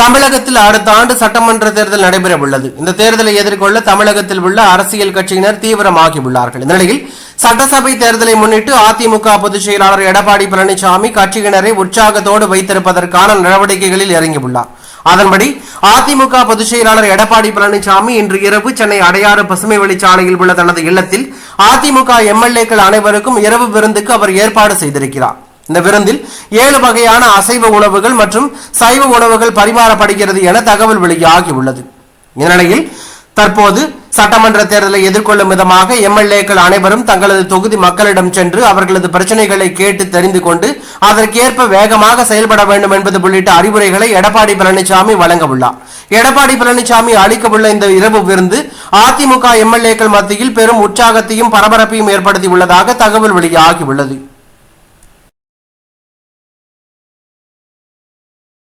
தமிழகத்தில் அடுத்த ஆண்டு சட்டமன்ற தேர்தல் நடைபெற உள்ளது இந்த தேர்தலை எதிர்கொள்ள தமிழகத்தில் உள்ள அரசியல் கட்சியினர் தீவிரமாகியுள்ளார்கள். இந்த நிலையில் சட்டசபை தேர்தலை முன்னிட்டு அதிமுக பொதுச் செயலாளர் எடப்பாடி பழனிசாமி கட்சியினரை உற்சாகத்தோடு வைத்திருப்பதற்கான நடவடிக்கைகளில் இறங்கியுள்ளார். அதன்படி அதிமுக பொதுச் செயலாளர் எடப்பாடி பழனிசாமி இன்று இரவு சென்னை அடையாறு பசுமை வழிச்சாலையில் உள்ள தனது இல்லத்தில் அதிமுக எம்எல்ஏக்கள் அனைவருக்கும் இரவு விருந்துக்கு அவர் ஏற்பாடு செய்திருக்கிறார். இந்த விருந்தில் ஏழு வகையான அசைவ உணவுகள் மற்றும் சைவ உணவுகள் பரிமாறப்படுகிறது என தகவல் வெளியாகியுள்ளது இந்நிலையில் தற்போது சட்டமன்ற தேர்தலை எதிர்கொள்ளும் விதமாக எம்எல்ஏக்கள் அனைவரும் தங்களது தொகுதி மக்களிடம் சென்று அவர்களது பிரச்சனைகளை கேட்டு தெரிந்து கொண்டு அதற்கேற்ப வேகமாக செயல்பட வேண்டும் என்பது உள்ளிட்ட அறிவுரைகளை எடப்பாடி பழனிசாமி வழங்க உள்ளார். எடப்பாடி பழனிசாமி அளிக்கவுள்ள இந்த இரவு விருந்து அதிமுக எம்எல்ஏக்கள் மத்தியில் பெரும் உற்சாகத்தையும் பரபரப்பையும் ஏற்படுத்தி உள்ளதாக தகவல் வெளியாகியுள்ளது